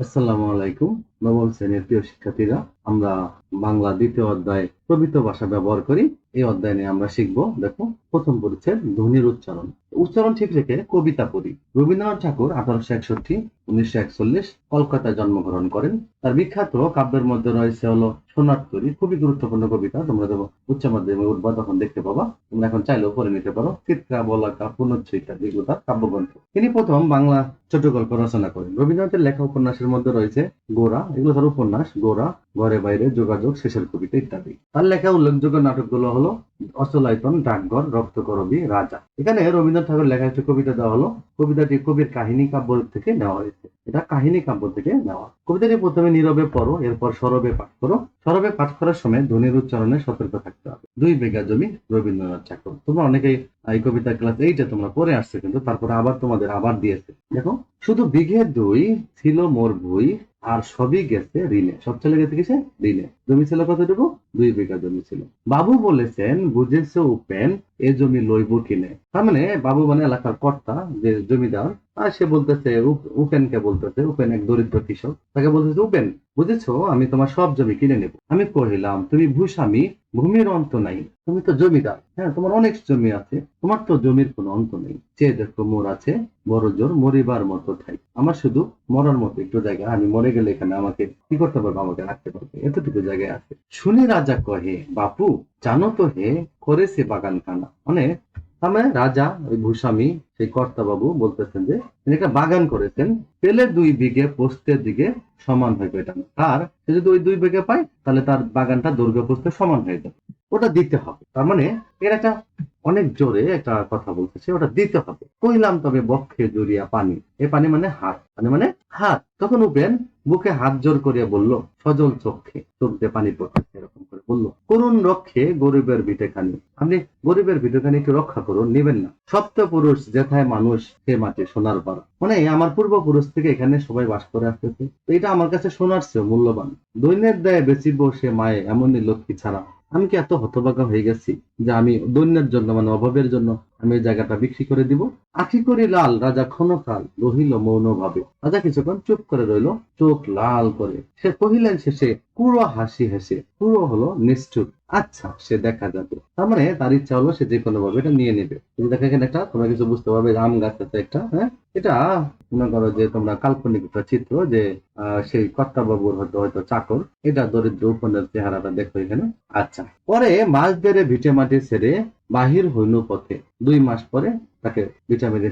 আসসালামু আলাইকুম নবম শ্রেণির প্রিয় শিক্ষার্থীরা আমরা বাংলা দ্বিতীয় অধ্যায় প্রবৃত ভাষা ব্যবহার করি। এই অধ্যায় নিয়ে আমরা শিখব, দেখো, প্রথম পরিচ্ছেদ, ধ্বনির উচ্চারণ। উচ্চারণ ঠিক রেখে কবিতা পড়ি। রবীন্দ্রনাথ ঠাকুর আঠারোশো একষট্টি, উনিশশো একচল্লিশ কলকাতায় জন্মগ্রহণ করেন। তার বিখ্যাত কাব্যের মধ্যে রয়েছে হলো সোনার তরী, খুবই গুরুত্বপূর্ণ কবিতা, তোমরা যখন উচ্চ মাধ্যমে উঠবা, তখন দেখতে পাবা। তোমরা এখন চাইলেও পড়ে নিতে পারো। চিত্রা, বলাকা পুনচ্ছ ইত্যাদি এগুলো তার কাব্যগ্রন্থ। তিনি প্রথম বাংলা ছোট গল্প রচনা করেন। রবীন্দ্রনাথের লেখা উপন্যাসের মধ্যে রয়েছে গোরা, এগুলো তার উপন্যাস, গোরা। ঘরে বাইরে যোগাযোগ, শেষের কবিতা ইত্যাদি। তার লেখা উল্লেখযোগ্য নাটকগুলো হলো অচলায়তন ডাকঘর, রক্তকরবী, রাজা। এখানে রবীন্দ্রনাথ ঠাকুর লেখা একটি কবিতা দেওয়া হলো। কবিতাটি কবির কাহিনী কাব্য থেকে নেওয়া হয়েছে। এটা কাহিনী কাব্য থেকে নেওয়া। কবিতাটি প্রথমে নীরবে পড়ো, এরপর সরবে পাঠ করো। সরবে পাঠ করার সময় ধ্বনির উচ্চারণে সতর্ক থাকতে হবে। দুই বিঘা জমি, রবীন্দ্রনাথ ঠাকুর। তোমরা অনেকেই এই কবিতা ক্লাস এইটা তোমরা পড়ে আসছে কিন্তু তারপরে আবার তোমাদের আবার দিয়েছে। দেখো, শুধু বিঘে দুই ছিল মোর ভুই, আর সবই গেছে ঋণে। সব চলে গেছে কিসে? ঋণে। জমি ছিল কতটুকু? দুই বিঘা জমি ছিল। বাবু বলেছেন, বুঝেছে উপেন এ জমি লইব কিনে। তার মানে বাবু মানে এলাকার কর্তা, যে জমিদার আর সে বলতেছে, উপ- উপেনকে বলতেছে, উপেন এক দরিদ্র কৃষক। তাকে বলতেছে, উপেন, বুঝেছ? আমি তোমার সব জমি কিনে নেব। আমি কহিলাম, তুমি ভূস্বামী, ভূমির অন্ত নাই। তুমি তো জমিদার। হ্যাঁ তোমার অনেক জমি আছে। তোমার তো জমির কোনো অন্ত নেই। চেয়ে দেখো মোর আছে, বড় জোর মরিবার মতো ঠাই। আমার শুধু মরার মতো একটু জায়গা। আমি মরে গেলে এখানে আমাকে কি করতে পারবে? আমাকে রাখতে পারবে? এতটুকু জায়গায় আছে। শুনি রাজা কহে, বাপু, জানো তো হে, করেছে বাগান খানা মানে তার মানে রাজা, ওই ভূস্বামী, সেই কর্তা বাবু বলতেছেন যে, তিনি একটা বাগান করেছেন পেলে দুই বিঘে পোস্তের দিকে সমান হয়ে এটা। না। আর সে যদি ওই দুই বিঘে পায়, তাহলে তার বাগানটা দৈর্ঘ্য পোস্তে সমান হয়ে যাবে ওটা দিতে হবে। তার মানে এর একটা অনেক জোরে একটা কথা বলতেছে, ওটা দিতে হবে। কইলাম তবে বক্ষে জড়িয়া পানি। এ পানি মানে হাত, পানি মানে হাত। তখন উপেন বুকে হাত জোর করিয়া বলল, সজল চোখে চোখ দিয়ে পানি পড়তেছে এরকম। বলল, করুণ রক্ষে গরিবের ভিটেখানি। আপনি গরিবের ভিটেখানি একটু রক্ষা করুন, নেবেন না। সপ্ত পুরুষ যেথায় মানুষ, সে মাটি সোনার পাড়া মানে আমার পূর্বপুরুষ থেকে এখানে সবাই বাস করে আসতেছে। তো এটা আমার কাছে সোনার চেয়ে মূল্যবান। দৈন্যের দেয় বেচিব সে মায়ে এমনই লক্ষ্মী ছাড়া। আমি কি এত হতভাগা হয়ে গেছি যে আমি দৈন্যের জন্য মানে অভাবের জন্য আমি এই জায়গাটা বিক্রি করে দিব। আখি করি লাল, রাজা ক্ষণকাল রহিল মৌন ভাবে রাজা কিছুক্ষণ চুপ করে রইল, চোখ লাল করে। সে কহিলেন শেষে পুরো হাসি হেসে, পুরো হলো নিষ্ঠুর। আচ্ছা সে দেখা যাবে। তার মানে তার ইচ্ছা হলো সে যে কোনো ভাবে এটা নিয়ে নেবে। তুমি দেখো এখানে একটা, তোমরা কিছু বুঝতে পারবে আম গাছ আছে একটা হ্যাঁ? এটা, মনে করো যে তোমরা কাল্পনিক একটা চিত্র যে সেই কর্তা বাবুর হয়তো হয়তো চাকর। এটা দরিদ্র উপনের চেহারাটা দেখো এখানে। আচ্ছা পরে মাছ ধরে ভিটে মাটি ছেড়ে বাহির হইল পথে। দুই মাস পরে তাকে ভিটামিন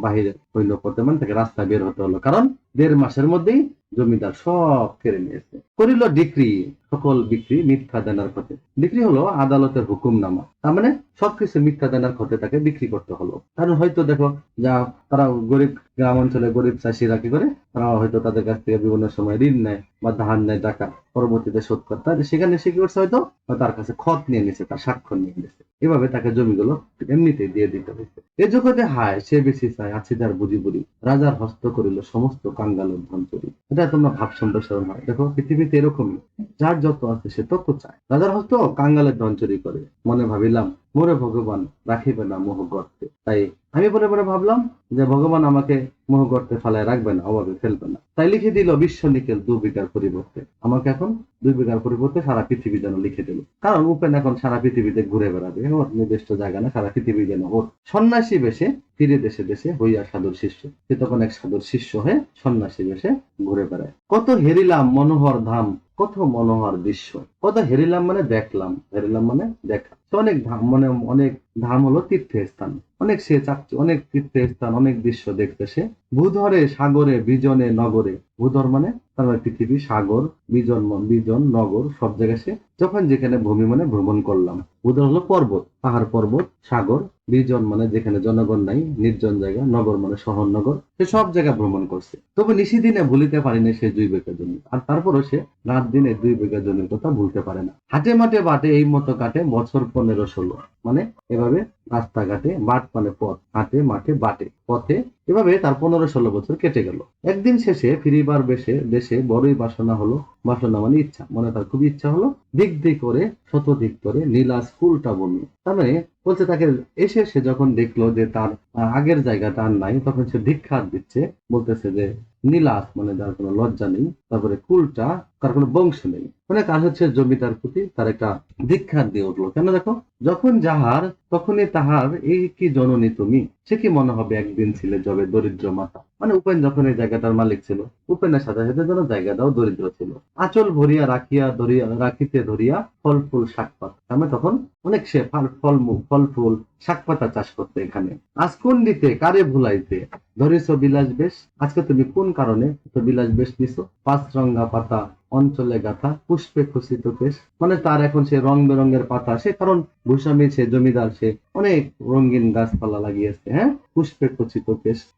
বাহির হইল পথে মানে তাকে রাস্তা বের হতে হলো। কারণ দেড় মাসের মধ্যেই জমিদার সব কেড়ে নিয়েছে করিল ডিক্রি, সকল বিক্রি মিথ্যা দেনার ক্ষতে বিক্রি হলো আদালতের হুকুমনামা। তার মানে সবকিছু মিথ্যা দেনার ক্ষতে তাকে বিক্রি করতে হলো। কারণ হয়তো দেখো, যা তারা গরিব গ্রাম অঞ্চলে গরিব চাষিরা কি করে, তারা হয়তো তাদের কাছ থেকে বিভিন্ন সময় ঋণ নেয় বা ধার নেয় টাকা পরবর্তীতে শোধ করতে হয়। সেখানে সে কি করছে হয়তো? তার কাছে খত নিয়ে নিছে, তার স্বাক্ষর নিয়ে নিছে। এভাবে তাকে জমিগুলো এমনিতেই দিয়ে দিতে হয়েছে। এ জগতে হায়, সে বেশি চায় আছে যার বুঝি রাজার হস্ত করিল সমস্ত কাঙ্গালের অভ্যন্তরী এটা তোমরা ভাব সম্প্রসারণ হয়। দেখো, পৃথিবীতে এরকমই। যার যত আছে সে তত চায়। রাজার হস্ত কাঙ্গালের ধন চুরি করে। মনে ভাবিলাম মোরে ভগবান রাখিবে না মোহ গর্তে। তাই আমি পরে পরে ভাবলাম যে ভগবান আমাকে মোহ গর্তে ফালায় রাখবে না, অভাবে ফেলবে না। তাই লিখে দিল বিশ্ব নিকেল দু বিঘার পরিবর্তে। আমাকে এখন দুই বিঘার পরিবর্তে সারা পৃথিবী যেন লিখে দিল। কারণ উপেন এখন সারা পৃথিবীতে ঘুরে বেড়াবে। ওর নির্দিষ্ট জায়গা না, সারা পৃথিবী যেন ওর সন্ন্যাসী বেশে ফিরে দেশে দেশে হইয়া সাধুর শিষ্য। সে তখন এক সাধুর শিষ্য হয়ে সন্ন্যাসী বেশে ঘুরে বেড়ায়। কত হেরিলাম মনোহর ধাম, কত মনোহর দৃশ্য। কত হেরিলাম মানে দেখলাম। হেরিলাম মানে দেখা। তো অনেক ধাম মানে অনেক ধাম হলো তীর্থের স্থান অনেক সে চাচ্ছে অনেক তীর্থের স্থান অনেক দৃশ্য দেখতে সে। ভূধরে, সাগরে, বিজনে, নগরে। ভূধর মানে তার মানে পৃথিবী, সাগর, বিজন বিজন, নগর, সব জায়গায় সে যখন যেখানে ভূমি মানে ভ্রমণ করলাম। ভূধর হলো পর্বত, পাহাড়, পর্বত, সাগর, বিজন মানে যেখানে জনগণ নাই, নির্জন জায়গা, নগর মানে শহর, নগর, সে সব জায়গা ভ্রমণ করছে। তবে নিশিদিনে ভুলিতে পারিনি সে দুই বিঘা জমি, আর তারপরও সে রাত দিনে দুই বিঘা জমির কথা ভুলতে পারে না। হাটে মাঠে বাটে এই মতো কাটে, বছর পনেরো ষোলো। মানে এভাবে রাস্তাঘাটে মাঠ মানে পথ হাটে মাঠে বাটে। পথে এভাবে তার পনেরো ষোলো বছর কেটে গেল। একদিন শেষে ফিরিবার বেশে দেশে বড়ই বাসনা হলো বাসনা মানে ইচ্ছা। মনে তার খুবই ইচ্ছা হলো দিক দিক করে, শত দিক করে নীলাস ফুলটা বলল। তার মানে বলছে তাকে এসে সে যখন দেখল যে তার আগের জায়গা তার নাই, তখন সে ধিক্ষার দিচ্ছে। বলতেছে যে নীলাস মানে যার কোনো লজ্জা নেই, তারপরে কুলটা তার কোনো বংশ নেই। মানে তার হচ্ছে জমিদার প্রতি তার একটা ধিক্ষার দিয়ে উঠল। কেন দেখো? যখন যাহার, তখনই তাহার এই কি জননী তুমি? সে কি মনে হবে একদিন ছিলে যবে দরিদ্র মাতা? মানে উপেন যখন এই জায়গাটার মালিক ছিল, উপেনের সাথে সাথে যেন জায়গাটাও দরিদ্র ছিল। আচল ভরিয়া রাখিয়া ধরিয়া, রাখিতে ধরিয়া ফল, ফুল, শাক পাতা। আমি তখন অনেক সে ফল ফল ফল, ফুল, শাক পাতা চাষ করতে এখানে। আজ কোন দিতে, কারে ভুলাইতে? ধরিস বিলাস বেশ। আজকে তুমি কোন কারণে তো বিলাস বেশ নিছো? পাঁচ রঙ্গা পাতা, অঞ্চলে গাথা, পুষ্পে খসিত কেশ মানে তার এখন সে রং বেরঙের পাতা। সে কারণ ভূস্বামী সে, জমিদার সে, অনেক রঙিন গাছপালা লাগিয়েছে হ্যাঁ? পুষ্পে খচিত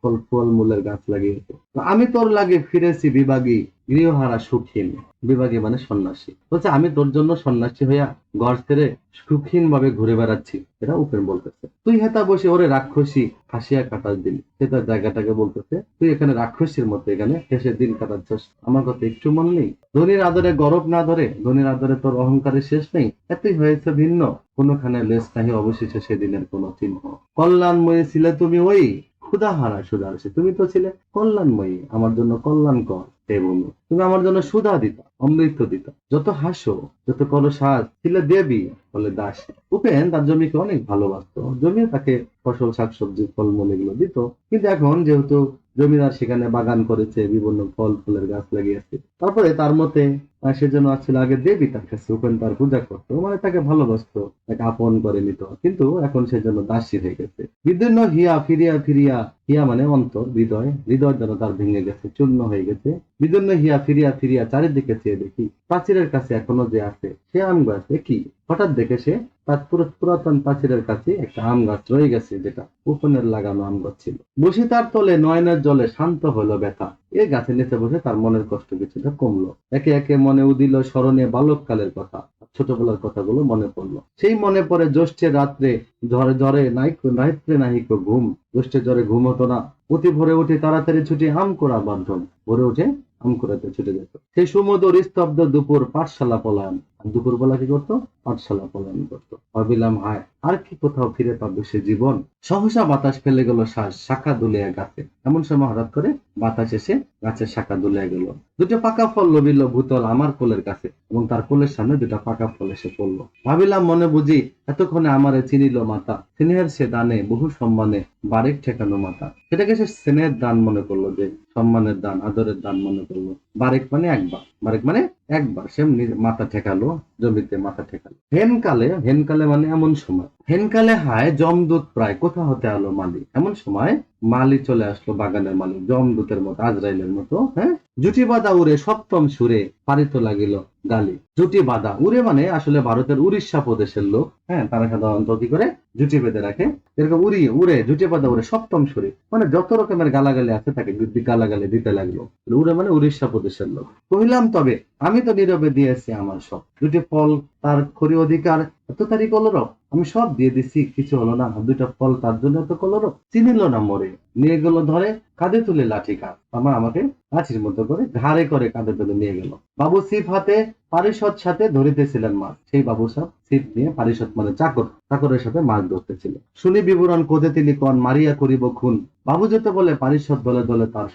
ফল ফল মূলের গাছ লাগিয়েছে। আমি তোর লাগে ফিরেছি বিভাগী গৃহহারা সুখীন। বিভাগী মানে সন্ন্যাসী। বলছে, আমি তোর জন্য সন্ন্যাসী হইয়া ঘর ছেড়ে সুখীন ভাবে ঘুরে বেড়াচ্ছি। এটা উপেন বলতেছে। তুই হেতা বসে ওরে রাক্ষসী হাসিয়া কাটাস দিন। সে তার জায়গাটাকে বলতেছে, তুই এখানে রাক্ষসীর মতো এখানে হেসে দিন কাটাচ্ছিস। আমার কথা একটু মন নেই? ধনির আদরে গরব না ধরে, ধনির আদরে তোর অহংকারের শেষ নেই? এতই হয়েছে ভিন্ন। কোনোখানে লেস নাহি অবশেষে সেদিনের কোনো চিহ্ন। কল্যাণময়ী ছিলে তুমি ওই, ক্ষুধাহারা সুদারসে তুমি তো ছিলে কল্যাণময়ী, আমার জন্য কল্যাণকর হে বন্ধু। তুমি আমার জন্য সুধা দিতা, অমৃত দিতা। যত হাসো, যত করো সাজ ছিলে দেবী বলে দাস উপেন তার জমিকে অনেক ভালোবাসতো। জমিও তাকে ফসল, শাকসবজি, ফলমূল এগুলো দিত। কিন্তু এখন যেহেতু জমিদার সেখানে বাগান করেছে, বিভিন্ন ফল ফুলের গাছ লাগিয়েছে, তারপরে তার মতে আহ, সে যেন আসলে আগে দেবী তার কাছে উপেন তার পূজা করতো। মানে তাকে ভালোবাসতো তাকে আপন করে নিত। কিন্তু এখন সেজন্য দাসী হয়ে গেছে। বিদীর্ণ হিয়া ফিরিয়া ফিরিয়া হিয়া মানে অন্তর, হৃদয়। হৃদয় যেন তার ভেঙে গেছে, চূর্ণ হয়ে গেছে। বিদীর্ণ হিয়া ফিরিয়া ফিরিয়া চারিদিকে চেয়ে দেখি, প্রাচীরের কাছে এখনও যে আছে, সে আম গাছ কি? হঠাৎ দেখে সে তার পুরো পুরাতন প্রাচীরের কাছে একটা আম গাছ রয়ে গেছে, যেটা উপনের লাগানো আম গাছ ছিল। বসে তার তলে নয়নের জলে শান্ত হলো ব্যথা। এ গাছের নিচে বসে তার মনের কষ্ট কিছুটা কমলো। একে একে মনে উদিল স্মরণে বালককালের কথা ছোটবেলার কথাগুলো মনে পড়ল। সেই মনে পড়ে জ্যৈষ্ঠের রাত্রে ঝরে ঝরে নাইক রাত্রে নাহিক ঘুম। জ্যৈষ্ঠের জ্বরে ঘুম হতো না। অতি ভরে উঠে তাড়াতাড়ি ছুটি আম করা বাধ্য ভরে উঠে আম করাতে ছুটে যেত। সেই সুমধুর স্তব্ধ দুপুর পাঠশালা পলায়ন। আর দুপুর বেলা কি করতো? পাঠশালা পলায়ন করতো। ভাবিলাম, হায়, আর কি কোথাও ফিরে পাবে সে জীবন? সহসা বাতাস ফেলে গেল শ্বাস, শাখা দুলিয়া গাছে। এমন সময় হঠাৎ করে বাতাস এসে গাছের শাখা দুলিয়া গেল। দুটো পাকা ফল লবিল ভূতল আমার কোলের কাছে এবং তার কোলের সামনে দুটো পাকা ফল এসে পড়ল। ভাবিলাম, মনে বুঝি এতক্ষণে আমারে চিনিল মাতা। স্নেহের সে দানে, বহু সম্মানে বারেক ঠেকানো মাতা। সেটাকে সে স্নেহের দান মনে করল যে, সম্মানের দান, আদরের দান মনে করল। বারেক মানে একবার বারেক মানে একবার সে মাথা ঠেকালো। জমিতে মাথা ঠেকালো। হেনকালে হেনকালে মানে এমন সময়। হেনকালে হায় জমদূত প্রায় কোথা হতে আলো মালি? এমন সময় মালি চলে আসলো বাগানের মালি জমদূতের মতো, আজরাইলের মতো হ্যাঁ? জুটি বাঁধা উড়ে, সপ্তম সুরে পারিত লাগিল গালি। জুটি বাঁধা উড়ে মানে আসলে ভারতের উড়িষ্যা প্রদেশের লোক হ্যাঁ? তারা সাধারণত কি করে? জুটি বেঁধে রাখে। এরকম উড়ি, উড়ে, জুটি বাঁধা উড়ে, সপ্তম সুরে। মানে যত রকমের গালাগালি আছে, তাকে গালাগালি দিতে লাগল উড়ে মানে উড়িষ্যা প্রদেশের লোক। কহিলাম, তবে আমি তো নীরবে দিয়েছি আমার সব। দুটি ফল, তার খড়ি অধিকার, এত তারি কলরব। আমি সব দিয়ে দিছি, কিছু হলো না। দুইটা ফল, তার জন্য এত কলরব। চিনিল না মরে। নিয়ে গেল ধরে, কাঁধে তুলে লাঠি কাজ আমার আমাকে লাঠির মতো করে ঘাড়ে করে কাঁধে তুলে নিয়ে গেল। বাবু সিপ হাতে পারিষদ সাথে ধরিতেছিলেন মাছ। সেই বাবু সাহেব ছিপ নিয়ে পারিষদ মানে চাকর, চাকরের সাথে মাছ ধরতেছিল। শুনি বিবরণ কোদে তিনি কন, মারিয়া করিব খুন। বাবু যেতে বলে পারিষদ দলে দলে তার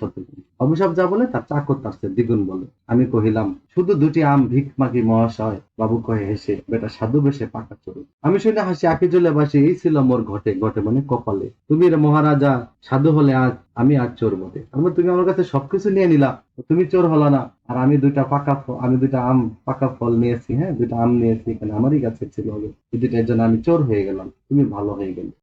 বাবু সাহেব যা বলে, তার চাকর তার দ্বিগুণ বলে। আমি কহিলাম, শুধু দুটি আম ভিক মাগি মহাশয়? বাবু কহে, হেসে, বেটা সাধু বেশে পাকা চড়ুক আমি শুনে হাসি, আঁকি জ্বলে বাসি, এই ছিল মোর ঘটে ঘটে মানে কপালে। তুমি রে মহারাজা, সাধু হলে আজ আমি আজ চোর বটে। তারপর তুমি আমার কাছে সবকিছু নিয়ে নিলা, তুমি চোর হলো না। আর আমি দুইটা পাকা ফ- আমি দুইটা আম, পাকা ফল নিয়েছি হ্যাঁ? দুইটা আম নিয়েছি, এখানে আমারই কাছে ছিল এই দুইটার জন্য আমি চোর হয়ে গেলাম। তুমি ভালো হয়ে গেলে।